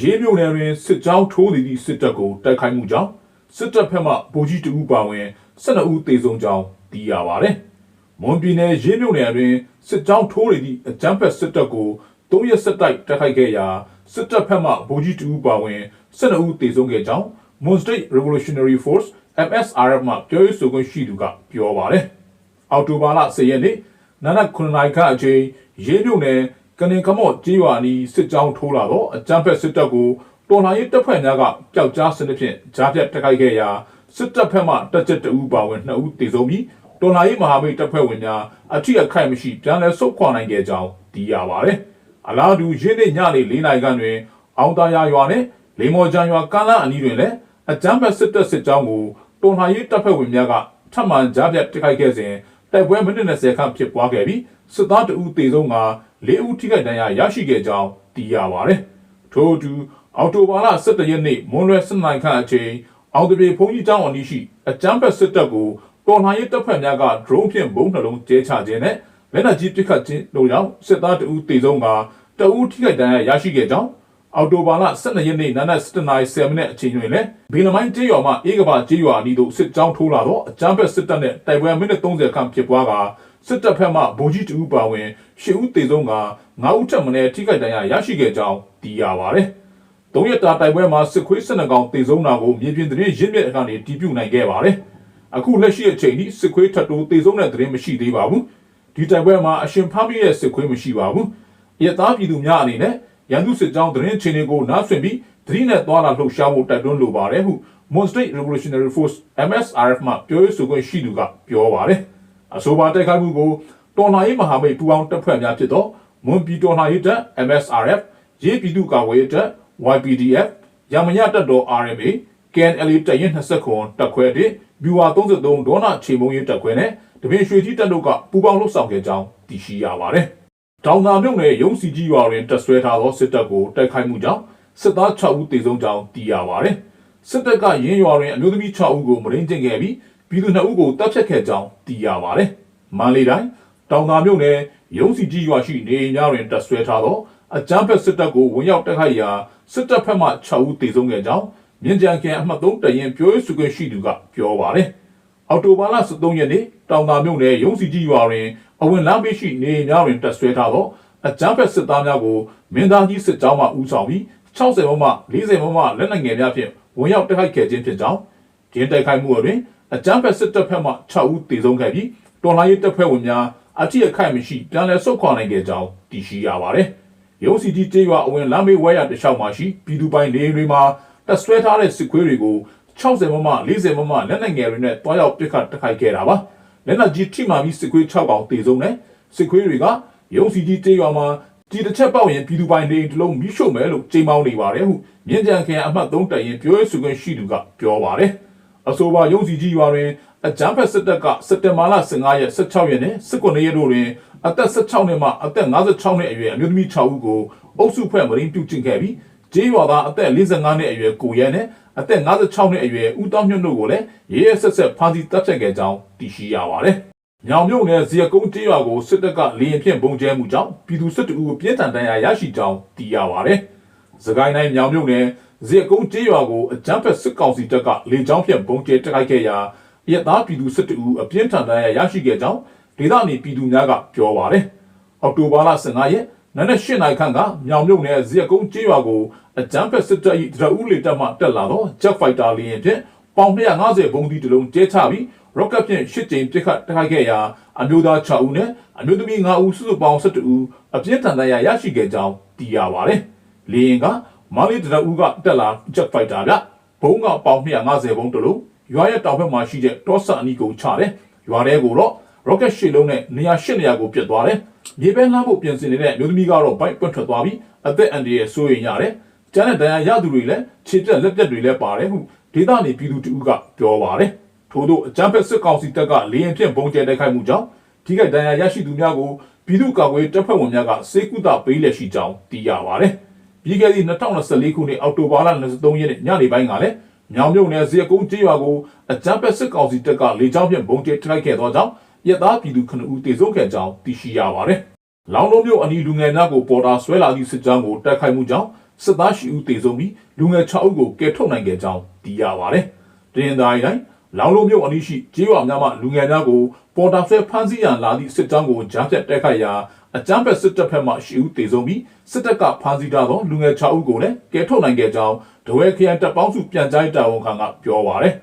ရေးမြို့နယ်တွင်စစ်ကြောင်းထိုးသည်သည့်စစ်တပ်ကိုတိုက်ခိုက်မှုကြောင့်စစ်တပ်ဖက်မှဗိုလ်ကြီးတဦးပါဝင်12ဦးသေဆုံးကြောင်းသိရပါဗျ။မွန်ပြည်နယ်ရေးမြို့နယ်တွင်စစ်ကြောင်းထိုးသည်သည့်အကြမ်းဖက်စစ်တပ်ကို၃ရက်ဆက်တိုက်တိုက်ခိုက်ခဲ့ရာစစ်တပ်ဖက်မှဗိုလ်ကြီးတဦးပါဝင်12ဦးသေဆုံးခဲ့ကြောင်း Mon State Revolutionary Force MSRF မှပြောရေးဆိုခွင့်ရှိသူကပြောပါတယ်။အော်တိုဘာလ10ရက်နေ့နာနက်9နာရီခန့်အချိန်ရေးမြို့နယ် ကနေကမော့ကြေးရွာနီးစစ်ကြောင်းထိုးလာတော့အကြမ်းဖက်စစ်တပ်ကိုတော်လှန်ရေးတပ်ဖွဲ့များကပျောက်ကြားစနစ်ဖြင့်ကြားပြတ်တိုက်ခိုက်ခဲ့ရာစစ်တပ်ဖက်မှတပ်ချက်တအူးပါဝင်2ဦးသေဆုံးပြီးတော်လှန်ရေးမဟာမိတ်တပ်ဖွဲ့ဝင်များအထိအခိုက်မရှိပြန်လည်ဆုတ်ခွာနိုင်ခဲ့ကြောင်းသိရပါတယ်။အလားတူရင်းနှိညနေ၄နိုင်ခန့်တွင် အောင်တာယာရွာနှင့်လေမော်ချန်ရွာကမ်းလန်းအနီးတွင်လည်းအကြမ်းဖက်စစ်တပ်စစ်ကြောင်းကိုတော်လှန်ရေးတပ်ဖွဲ့ဝင်များကထပ်မံကြားပြတ်တိုက်ခိုက်ခဲ့စဉ် တိုက်ပွဲမိနစ်20ခန့်ဖြစ်ပွားခဲ့ပြီးစစ်သားတအူးသေဆုံးက၄ဦးထိခိုက်ဒဏ်ရာရရှိခဲ့ကြောင်းသိရပါတယ်။ထို့အတူအော်တိုဘာလ17ရက်နေ့မွန်းလွဲ7နိုင်ခန့်အချိန်အောင်တပြေဘုံကြီးကျောင်းအနီးရှိအကြမ်းဖက်စစ်တပ်ကိုတော်လှန်ရေးတပ်ဖွဲ့များက drone ဖြင့်ဘုံနှလုံးကျဲချခြင်းနဲ့လက်နက်ကြီးပစ်ခတ်ခြင်းတို့ကြောင့်စစ်သားတအူးသေဆုံးကတအူးထိခိုက်ဒဏ်ရာရရှိခဲ့ကြောင်း အော်တိုဘာလ12ရက်နေ့နနက်7:07မိနစ်အချိန်တွင်လည်းဘီလမိုင်းကျေးရွာမှအေးကဘာကျေးရွာအနီးသို့စစ်ကြောင်းထိုးလာတော့အကြမ်းဖက်စစ်တပ်နဲ့တိုက်ပွဲမိနစ်30ခန့်ဖြစ်ပွားကစစ်တပ်ဖက်မှဗိုလ်ကြီးတဦးပါဝင်10ဦးသေဆုံးက9ဦးထပ်မံထိခိုက်ဒဏ်ရာရရှိခဲ့ကြောင်းသိရပါတယ်။သုံးရက်တာတိုက်ပွဲမှာစစ်ခွေး12ကောင်သေဆုံးတာကိုမြေပြင်သတင်းရင်းမြစ်အနေတည်ပြုနိုင်ခဲ့ပါတယ်။အခုလက်ရှိအချိန်ထိစစ်ခွေးထပ်တိုးသေဆုံးတဲ့သတင်းမရှိသေးပါဘူး။ဒီတိုက်ပွဲမှာအရှင်ဖမ်းမိတဲ့စစ်ခွေးမရှိပါဘူး။ရသားပြည်သူများအနေနဲ့ ရန်သူစစ်ကြောင်းသတင်းချင်းတွေကိုနားဆွင့်ပြီးသတိနဲ့သွားလာလှုပ်ရှားဖို့တိုက်တွန်းလိုပါတယ်ဟု Mon State Revolutionary Force MSRF မှပြောရေးဆိုခွင့်ရှိသူကပြောပါတယ်။အဆိုပါတိုက်ခိုက်မှုကိုတော်လှန်ရေးမဟာမိတ်ပူးပေါင်းတပ်ဖွဲ့များဖြစ်သောမွန်ပြည်တော်လှန်ရေးတပ် MSRF ရေးပြည်သူ့ကာကွယ်ရေးတပ် YPDF ရမညတပ်တော် RMA KNLA တပ်ရင်း20ခွန်တပ်ခွဲတဲ့ဗျူဟာ33ဒေါနာခြေမုံရေးတပ်ခွဲနဲ့တပင်ရွှေကြီးတပ်တို့ကပူးပေါင်းလှုပ်ဆောင်ခဲ့ကြောင်းသိရှိရပါတယ်။ ဒေါင်နာမြို့နယ်ရုံးစီကြီးရွာတွင်တပ်ဆွဲထားသောစစ်တပ်ကိုတိုက်ခိုက်မှုကြောင့်စစ်သား6ဦးသေဆုံးကြောင်းသိရပါတယ်။စစ်တပ်ကရင်းရွာတွင်အမျိုးသမီး6ဦးကိုမရင်းကျင့်ခဲ့ပြီးပြည်သူ2ဦးကိုတပ်ဖြတ်ခဲ့ကြောင်းသိရပါတယ်။မန္တလေးတိုင်းတောင်သာမြို့နယ်ရုံးစီကြီးရွာရှိနေအိမ်များတွင်တပ်ဆွဲထားသောအကြမ်းဖက်စစ်တပ်ကိုဝင်ရောက်တိုက်ခိုက်ရာစစ်တပ်ဖက်မှ6ဦးသေဆုံးခဲ့ကြောင်းမြင်းကြံခရိုင်အမှတ်3တရင်ပြောရေးဆိုခွင့်ရှိသူကပြောပါတယ်။အော်တိုဘာလ23ရက်နေ့တောင်သာမြို့နယ်ရုံးစီကြီးရွာတွင် အဝင်လမ်းပေးရှိနေအိမ်များတွင်တပ်ဆွဲထားသောအကြမ်းဖက်စစ်သားများကိုမင်းသားကြီးစစ်ကြောင်းမှဦးဆောင်ပြီး60မမ40မမလက်နက်ငယ်များဖြင့်ဝင်ရောက်တိုက်ခိုက်ခဲ့ခြင်းဖြစ်ကြောင်းဒီတိုက်ခိုက်မှုအတွင်အကြမ်းဖက်စစ်တပ်ဖက်မှ6ဦးသေဆုံးခဲ့ပြီးတော်လှန်ရေးတပ်ဖွဲ့ဝင်များအထိအခိုက်မရှိပြန်လည်ဆုတ်ခွာနိုင်ခဲ့ကြောင်းသိရှိရပါတယ်။ရုံးစီကြီးကျေးရွာအဝင်လမ်းမေးဝဲရတလျှောက်မှာရှိပြည်သူပိုင်နေအိမ်တွေမှာတပ်ဆွဲထားတဲ့စစ်ခွေးတွေကို60မမ40မမလက်နက်ငယ်တွေနဲ့တွားရောက်ပစ်ခတ်တိုက်ခိုက်ခဲ့တာပါ။ လက်နက်ကြီးထိမှန်ပြီးစစ်ခွေး6ကောင်သေဆုံးတယ်။စစ်ခွေးတွေကရုံးစီကြီးကျေးရွာမှာဒီတစ်ချက်ပေါက်ရင်ပြည်သူပိုင်နေအိမ်တစ်လုံးမိရှို့မယ်လို့ကြေမောင်းနေပါတယ်ဟုမြင်းကြံခရိုင်အမှတ်3တပ်ရင်ပြောရေးဆိုခွင့်ရှိသူကပြောပါတယ်။အဆိုပါရုံးစီကြီးရွာတွင်အကြမ်းဖက်စစ်တပ်ကစက်တင်ဘာလ15ရက်16ရက်နဲ့19ရက်တို့တွင်အသက်16နှစ်မှအသက်56နှစ်အရွယ်အမျိုးသမီး6ဦးကိုအုပ်စုဖွဲ့မရင်းပြုတ်ကျင့်ခဲ့ပြီး ကျေးရွာသားအသက်45နှစ်အရွယ်ကိုရဲနဲ့အသက်56နှစ်အရွယ်ဦးတောင်းညွန့်တို့ကိုလည်းရဲရဲဆက်ဆက်ဖမ်းဆီးတပ်ဖြတ်ခဲ့ကြောင်းသိရှိရပါတယ်။ညောင်မြို့နယ်ဇီယကုန်းကျေးရွာကိုစစ်တပ်ကလေရင်ဖြင့်ပုံကျဲမှုကြောင့်ပြည်သူစစ်တအူကိုပြင်းထန်ဒဏ်ရာရရှိကြောင်းသိရပါတယ်။စကိုင်းတိုင်းညောင်မြို့နယ်ဇီယကုန်းကျေးရွာကိုအကြမ်းဖက်စစ်ကောင်စီတပ်ကလေကြောင်းဖြင့်ပုံကျဲတိုက်ခိုက်ခဲ့ရာအရသားပြည်သူစစ်တအူအပြင်းထန်ဒဏ်ရာရရှိခဲ့ကြောင်းဒေသနေပြည်သူများကပြောပါတယ်။အောက်တိုဘာလ15ရက် နနက်၈နိုင်ခန့်ကမြောင်မြုပ်နယ်ဇီယကုန်းကျေးရွာကိုအကြမ်းဖက်စစ်တပ်၏ဒရဦးလေတပ်မှတက်လာသော Jet Fighter လေယာဉ်ဖြင့်ပေါင်250ဘုံဒီတစ်လုံးကျဲချပြီး rocket ဖြင့်ရှစ်ကြိမ်ပစ်ခတ်တိုက်ခိုက်ခဲ့ရာအမျိုးသား6ဦးနဲ့အမျိုးသမီး9ဦးစုစုပေါင်း12ဦးအပြင်းထန်ဒဏ်ရာရရှိခဲ့ကြောင်းသိရပါတယ်။လေယာဉ်ကမန္တလေးဒရဦးကတက်လာ Jet Fighter ကဘုံကပေါင်250ဘုံတစ်လုံးရွာရဲ့တောင်ဘက်မှာရှိတဲ့တောဆန်အနီကိုချတယ်။ရွာထဲကိုတော့ rocket ရှစ်လုံးနဲ့နေရာရှစ်နေရာကိုပြတ်သွားတယ်။မြေပဲလှမ်းဖို့ပြင်ဆင်နေတဲ့မျိုးသမီးကတော့ဘိုက်ပွတ်ထွက်သွားပြီးအသက်အန္တရာယ်စိုးရိမ်ရတယ်။ကျန်တဲ့ဒဏ်ရာရသူတွေလည်းခြေပြက်လက်ပြက်တွေလည်းပါတယ်ဟုဒေသနေပြည်သူတူကပြောပါတယ်။ထို့သောအကြမ်းဖက်စစ်ကောင်စီတပ်ကလေရင်ဖြင့်ပုံကျဲတိုက်ခိုက်မှုကြောင့်ထိခိုက်ဒဏ်ရာရရှိသူများကိုပြည်သူ့ကာကွယ်တပ်ဖွဲ့ဝင်များကစေကုသပေးလက်ရှိကြောင်းသိရပါတယ်။ပြီးခဲ့သည့်2024ခုနှစ်အောက်တိုဘာလ23ရက်နေ့ညနေပိုင်းကလည်းမြောင်မြုပ်နယ်ဇေကုန်းကျေးရွာကိုအကြမ်းဖက်စစ်ကောင်စီတပ်ကလေကြောင်းဖြင့်ပုံကျဲတိုက်ခိုက်ခဲ့သောကြောင့် ရသားပြည်သူ9ဦးတေဆုံးခဲ့ကြောင်းသိရှိရပါတယ်။လောင်လုံးမြို့အနီးလူငယ်များကိုပေါ်တာဆွဲလာသည့်စစ်ကြောင်းကိုတိုက်ခိုက်မှုကြောင့်စစ်သားရှိဦးတေဆုံးပြီးလူငယ်6ဦးကိုကယ်ထုတ်နိုင်ခဲ့ကြောင်းသိရပါတယ်။တင်သားရီတိုင်းလောင်လုံးမြို့အနီးရှိကျေးရွာများမှလူငယ်များကိုပေါ်တာဆွဲဖမ်းဆီးရန်လာသည့်စစ်ကြောင်းကိုကြားဖြတ်တိုက်ခိုက်ရာအကြမ်းဖက်စစ်တပ်ဖက်မှရှိဦးတေဆုံးပြီးစစ်တပ်ကဖမ်းဆီးထားသောလူငယ်6ဦးကိုလည်းကယ်ထုတ်နိုင်ခဲ့ကြောင်းဒဝဲခရိုင်တပ်ပေါင်းစုပြန်ကြားရေးတာဝန်ခံကပြောပါရယ်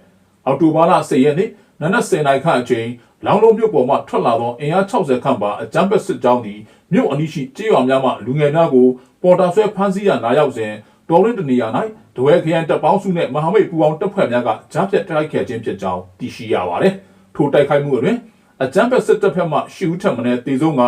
အော်တိုဘာလ10ရက်နေ့နနက်10:00နာရီခန့်အချိန် လောင်လုံးမြို့ပေါ်မှထွက်လာသောအင်အား60ခန့်ပါအကြမ်းဖက်စစ်ကြောင်းသည်မြို့အနီးရှိကျေးရွာများမှလူငယ်များကိုပေါ်တာဆွဲဖမ်းဆီးရန်လာရောက်စဉ်တော်ရင်းတနေရာ၌ဒဝဲခရိုင်တပ်ပေါင်းစုနှင့်မဟာမိတ်ပူးပေါင်းတပ်ဖွဲ့များကကြားဖြတ်တိုက်ခိုက်ခြင်းဖြစ်ကြောင်းသိရှိရပါသည်ထိုတိုက်ခိုက်မှုအတွင်အကြမ်းဖက်စစ်တပ်ဖက်မှရှီဦးထက်မင်းတေဆုံးက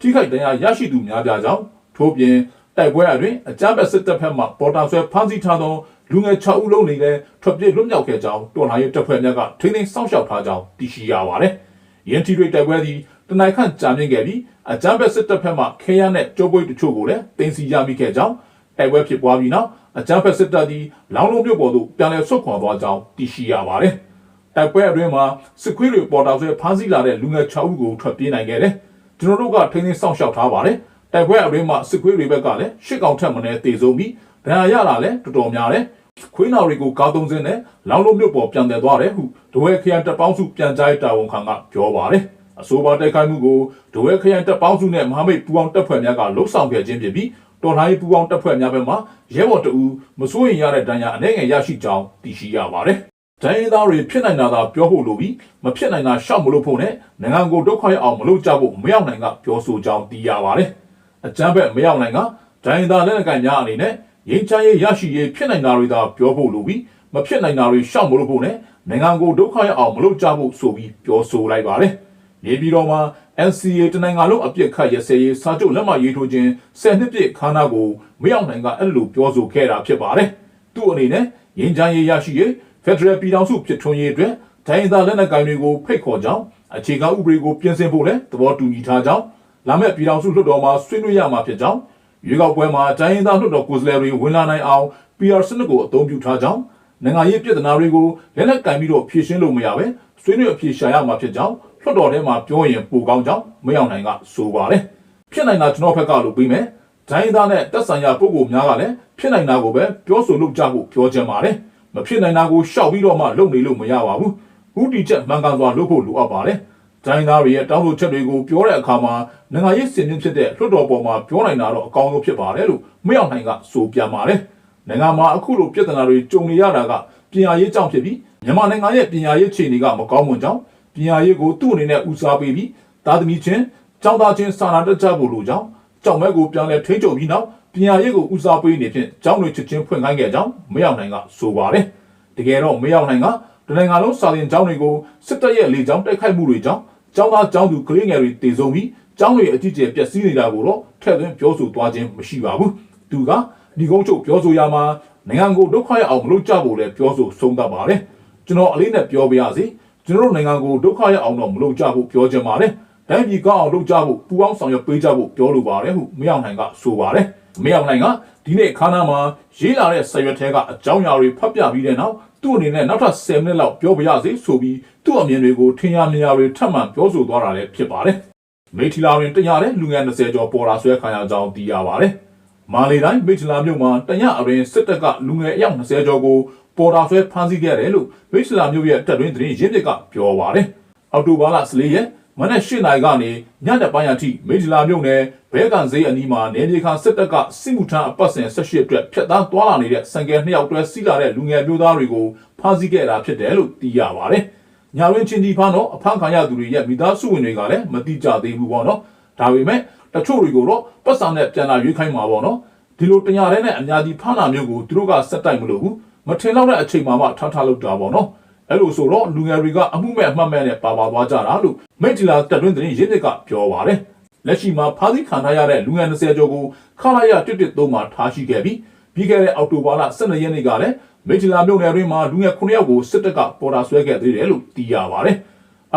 ထိခိုက်ဒဏ်ရာရရှိသူများပြားကြောင်းထို့ပြင်တိုက်ပွဲအတွင်အကြမ်းဖက်စစ်တပ်ဖက်မှပေါ်တာဆွဲဖမ်းဆီးထားသောလူငယ်6ဦးလုံးနေလည်းထွက်ပြေးလွတ်မြောက်ခဲ့ကြောင်းတော်လှန်ရေးတပ်ဖွဲ့များကထိန်းသိမ်းစောင့်ရှောက်ထားကြောင်းသိရှိရပါတယ်။ ရန်တီရိတ်တိုက်ပွဲသည်တနင်္ခန့်ကြာမြင့်ခဲ့ပြီးအကြမ်းဖက်စစ်တပ်ဖက်မှခဲရနဲ့ကြောပွေးတချို့ကိုလည်းတင်စီရမိခဲ့ကြောင်းတိုက်ပွဲဖြစ်ပွားပြီးနောက်အကြမ်းဖက်စစ်တပ်သည်လောင်လုံးမြို့ပေါ်သို့ပြန်လည်ဆုတ်ခွာသွားကြောင်းသိရှိရပါတယ်။တိုက်ပွဲအတွင်းမှာစစ်ခွေးတွေပေါ်တာဆွဲဖမ်းဆီးလာတဲ့လူငယ်6ဦးကိုထွက်ပြေးနိုင်ခဲ့တယ်။ကျွန်တော်တို့ကထိန်းသိမ်းစောင့်ရှောက်ထားပါတယ်။တိုက်ပွဲအတွင်းမှာစစ်ခွေးတွေဘက်ကလည်းရှစ်ကောင်ထက်မနည်းတေဆုံးပြီးဒဏ်ရာရလာလည်းတော်တော်များတယ်။ ခွေးနာတွေကိုကားသုံးစင်းနဲ့လောင်လုံးမြို့ပေါ်ပြန်တယ်သွားတယ်ဟုဒဝဲခရိုင်တပ်ပေါင်းစုပြန်ကြားရေးတာဝန်ခံကပြောပါတယ်။အဆိုပါတိုက်ခိုက်မှုကိုဒဝဲခရိုင်တပ်ပေါင်းစုနဲ့မဟာမိတ်ပူးပေါင်းတပ်ဖွဲ့များကလှုပ်ဆောင်ခဲ့ခြင်းဖြစ်ပြီးတော်လှန်ရေးပူးပေါင်းတပ်ဖွဲ့များဘက်မှရဲဘော်တအူမစိုးရင်ရတဲ့ဒဏ်ရာအနေငယ်ရရှိကြောင်းသိရှိရပါတယ်။ဒဏ်ရာသားတွေဖြစ်နိုင်တာသာပြောဖို့လိုပြီးမဖြစ်နိုင်တာရှောက်မလို့ဖို့နဲ့နိုင်ငံကိုဒုက္ခရအောင်မလုပ်ကြဖို့မရောက်နိုင်ကပြောဆိုကြောင်းသိရပါတယ်။အကြမ်းဖက်မရောက်နိုင်ကဒဏ်ရာသားလက်နက်ကိုင်များအနေနဲ့ ရင်ချရေးရရှိရေးဖြစ်နိုင်တာတွေသာပြောဖို့လိုပြီးမဖြစ်နိုင်တာတွေရှောက်မလို့ဖို့နဲ့နိုင်ငံကိုဒုက္ခရအောင်မလုပ်ကြဖို့ဆိုပြီးပြောဆိုလိုက်ပါတယ်။နေပြည်တော်မှာ NCA တနိုင်ငံလုံးအပြစ်ခတ်ရစဲရေးစာချုပ်လက်မှတ်ရေးထိုးခြင်း၁၀နှစ်ပြည့်ခါနာကိုမရောက်နိုင်ကအဲ့လိုပြောဆိုခဲ့တာဖြစ်ပါတယ်။သူ့အနေနဲ့ရင်ချမ်းရေးရရှိရေးဖက်ဒရယ်ပြည်ထောင်စုဖြစ်ထွန်းရေးအတွက်ဒိုင်းသားလက်နက်ကိုင်တွေကိုဖိတ်ခေါ်ကြောင်းအခြေခံဥပဒေကိုပြင်ဆင်ဖို့လည်းသဘောတူညီထားကြောင်းလာမယ့်ပြည်ထောင်စုလွှတ်တော်မှာဆွေးနွေးရမှာဖြစ်ကြောင်း ရွေးကောက်ပွဲမှာဒိုင်းသားလွှတ်တော်ကိုယ်စားလှယ်တွေဝင်လာနိုင်အောင် PR စနစ်ကိုအသုံးပြုထားကြောင်းနိုင်ငံရေးပြည်ထနာတွေကိုလက်နက်ကင်ပြီးတော့ဖြည့်ရှင်းလို့မရပဲဆွေးနွေးအဖြေရှာရမှာဖြစ်ကြောင်းလွှတ်တော်ထဲမှာပြောရင်ပိုကောင်းကြောင်းမရောက်နိုင်ကဆိုပါတယ်ဖြစ်နိုင်တာကျွန်တော်ဘက်ကလို့ပြီးမယ်ဒိုင်းသားနဲ့တက်ဆိုင်ရာပုဂ္ဂိုလ်များကလည်းဖြစ်နိုင်တာကိုပဲပြောဆိုလုပ်ကြဖို့ပြောချင်ပါတယ်မဖြစ်နိုင်တာကိုရှောက်ပြီးတော့မှလုပ်နေလို့မရပါဘူးဦးတီချက်မှန်ကန်စွာလုပ်ဖို့လိုအပ်ပါတယ် ဒိုင်းသားတွေရဲ့တောင်းဆိုချက်တွေကိုပြောတဲ့အခါမှာနိုင်ငံရေးစင်မြင့်ဖြစ်တဲ့လွှတ်တော်ပေါ်မှာပြောနိုင်တာတော့အကောင်းဆုံးဖြစ်ပါတယ်လို့မရောက်နိုင်ကဆိုပြန်ပါတယ်နိုင်ငံမှာအခုလိုပြဿနာတွေကြုံနေရတာကပညာရေးကြောင့်ဖြစ်ပြီးမြန်မာနိုင်ငံရဲ့ပညာရေးခြေအနေကမကောင်းမွန်ကြောင်းပညာရေးကိုသူ့အနေနဲ့ဦးစားပေးပြီးသားသမီးချင်းကျောင်းသားချင်းစာနာတက်ကြဖို့လိုကြောင်းကြောင်မဲကိုပြန်လဲထိန်းချုပ်ပြီးနောက်ပညာရေးကိုဦးစားပေးနေဖြင့်ကျောင်းတွေချက်ချင်းဖွင့်ခိုင်းခဲ့ကြောင်းမရောက်နိုင်ကဆိုပါတယ်တကယ်တော့မရောက်နိုင်ကတနိုင်ငံလုံးစာသင်ကျောင်းတွေကိုစစ်တပ်ရဲ့လေကြောင်းတိုက်ခိုက်မှုတွေကြောင့် ကျောင်းသားကျောင်းသူကလေးငယ်တွေတည်ဆုံပြီးကျောင်းတွေအကြီးကျယ်ပျက်စီးနေတာကိုတော့ထည့်သွင်းပြောဆိုသွားခြင်းမရှိပါဘူးသူကဒီကုန်းချုပ်ပြောဆိုရမှာနိုင်ငံကိုဒုက္ခရအောင်မလုပ်ကြဖို့လည်းပြောဆိုဆုံးသတ်ပါတယ်ကျွန်တော်အလေးနဲ့ပြောပြရစီကျွန်တော်တို့နိုင်ငံကိုဒုက္ခရအောင်တော့မလုပ်ကြဖို့ပြောချင်ပါတယ်။တိုင်းပြည်ကောင်းအောင်လုပ်ကြဖို့ပူပေါင်းဆောင်ရွက်ပေးကြဖို့ပြောလိုပါတယ်ဟုမရောက်နိုင်ကဆိုပါတယ်။ မရောက်နိုင်ကဒီနေ့ခါနာမှာရေးလာတဲ့ဆရွက်ထဲကအကြောင်းအရာတွေဖတ်ပြပြီးတဲ့နောက်သူ့အနေနဲ့နောက်ထပ်10မိနစ်လောက်ပြောပြရစီဆိုပြီးသူ့အမြင်တွေကိုထင်ရမြင်ရတွေထပ်မံပြောဆိုသွားတာလည်းဖြစ်ပါတယ်။မိထီလာရင်တညတဲ့လူငယ်20ကျော်ပေါ်လာဆွဲခံရကြောင်းသိရပါတယ်။မာလီတိုင်းမိထီလာမြို့မှာတညအရင်စစ်တပ်ကလူငယ်အယောက်20ကျော်ကိုပေါ်တာဆွဲဖမ်းဆီးခဲ့တယ်လို့မိတ်ဆွေလာမျိုးရဲ့တက်တွင်းသတင်းရင်းမြစ်ကပြောပါတယ်။အော်တိုဘာလ14ရက် မနက်၈နာရီကနေညနေပိုင်းအထိမိတ်ဆွေလာမျိုးနယ်ဘဲကန်ဈေးအနီးမှာနေပြည်တော်စစ်တပ်ကစစ်မှုထမ်းအပတ်စဉ်18အတွက်ဖျက်သားသွားလာနေတဲ့စံကယ်နှစ်ယောက်တွဲစီးလာတဲ့လူငယ်မျိုးသားတွေကိုဖမ်းဆီးခဲ့တာဖြစ်တယ်လို့သိရပါတယ်။ညာရင်းချင်းဒီဖမ်းတော့အဖမ်းခံရသူတွေရဲ့မိသားစုဝင်တွေကလည်းမတိကြသေးဘူးပေါ့နော်။ဒါပေမဲ့တချို့တွေကိုတော့ပတ်စံနဲ့ပြန်လာရွေးခိုင်းမှာပေါ့နော်။ဒီလိုတညာတဲ့နဲ့အများကြီးဖမ်းတာမျိုးကိုသူတို့ကစက်တိုက်မလို့ဘူး။မထင်တော့တဲ့အချိန်မှမှထထလောက်တာပေါ့နော် အဲ့လိုဆိုတော့လူငယ်တွေကအမှုမဲ့အမှတ်မဲ့နဲ့ပါပါသွားကြတာလို့မိတ်တီလာတက်တွင်းသတင်းရင်းမြစ်ကပြောပါတယ်လက်ရှိမှာဖားသီးခံထားရတဲ့လူငယ်20ကျော်ကိုခလာရ113မှာထားရှိခဲ့ပြီးပြီးခဲ့တဲ့အောက်တိုဘာလ12ရက်နေ့ကလည်းမိတ်တီလာမြို့နယ်တွင်မှာလူငယ်9ယောက်ကိုစစ်တပ်ကပေါ်တာဆွဲခဲ့သေးတယ်လို့သိရပါတယ်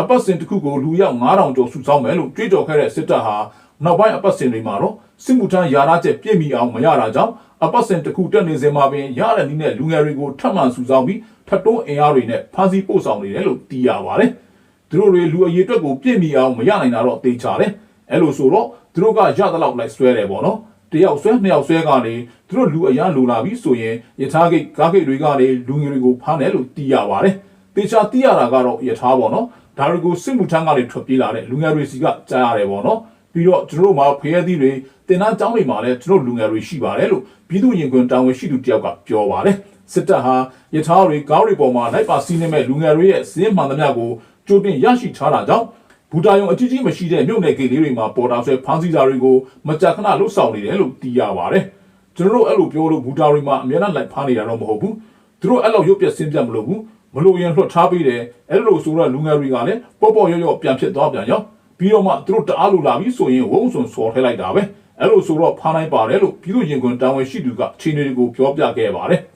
အပတ်စဉ်တစ်ခုကိုလူရောက်9000ကျော်စုဆောင်းမယ်လို့ကြွေးကြော်ခဲ့တဲ့စစ်တပ်ဟာနောက်ပိုင်းအပတ်စဉ်တွေမှာတော့ စစ်မှုထမ်းယာရချက်ပြည့်မီအောင်မရတာကြောင့်အပတ်စဉ်တစ်ခုတက်နေစဉ်မှာပင်ရတဲ့နည်းနဲ့လူငယ်တွေကိုထပ်မံစုဆောင်းပြီးထပ်တိုးအင်အားတွေနဲ့ဖမ်းဆီးပို့ဆောင်နေတယ်လို့သိရပါတယ်။သူတို့တွေလူအရေးအတွက်ကိုပြည့်မီအောင်မရနိုင်တာတော့သိချတယ်။အဲလိုဆိုတော့သူတို့ကရသလောက်လိုက်ဆွဲတယ်ပေါ့နော်။တယောက်ဆွဲနှစ်ယောက်ဆွဲကနေသူတို့လူအရန်လိုလာပြီဆိုရင်ယထာဂိတ်ကားဂိတ်တွေကနေလူငယ်တွေကိုဖမ်းတယ်လို့သိရပါတယ်တေချာသိရတာကတော့ယထာပေါ့နော်ဒါတွေကိုစစ်မှုထမ်းကနေထွက်ပြေးလာတဲ့လူငယ်တွေစီကကြားရတယ်ပေါ့နော် ပြီးတော့ကျွန်တော်တို့မှာဖရဲသီးတွေတင်တန်းကျောင်းတွေမှာလည်းကျွန်တော်လူငယ်တွေရှိပါတယ်လို့ပြည်သူ့ရင်ခွင်တာဝန်ရှိသူတယောက်ကပြောပါတယ်စစ်တပ်ဟာယထာတွေကားတွေပေါ်မှာလိုက်ပါစီးနေမဲ့လူငယ်တွေရဲ့စင်းမှန်သမျှကိုကြိုတင်ရရှိထားတာကြောင့်ဘူတာယုံအကြီးကြီးမရှိတဲ့မြို့နယ်ဂိတ်လေးတွေမှာပေါ်တာဆွဲဖမ်းဆီးတာတွေကိုမကြာခဏလှုပ်ဆောင်နေတယ်လို့သိရပါတယ်။ကျွန်တော်တို့အဲ့လိုပြောလို့ဘူတာတွေမှာအများနဲ့လိုက်ဖမ်းနေတာတော့မဟုတ်ဘူး။သူတို့အဲ့လိုရုပ်ပြက်ဆင်းပြတ်မလို့ဘူး။မလို့ရင်လွှတ်ထားပေးတယ်။အဲ့လိုဆိုတော့လူငယ်တွေကလည်းပေါ့ပေါ့ရော့ရော့ပြန်ဖြစ်သွားပြန်ရော။ ပြီးတော့မှသူတို့တအားလိုလာပြီဆိုရင်ဝုန်းဆွန်ဆော်ထဲလိုက်တာပဲ။အဲ့လိုဆိုတော့ဖမ်းနိုင်ပါတယ်လို့ပြည်သူ့ရင်ခွင်တာဝန်ရှိသူကခြေနေတွေကိုပြောပြခဲ့ပါတယ်။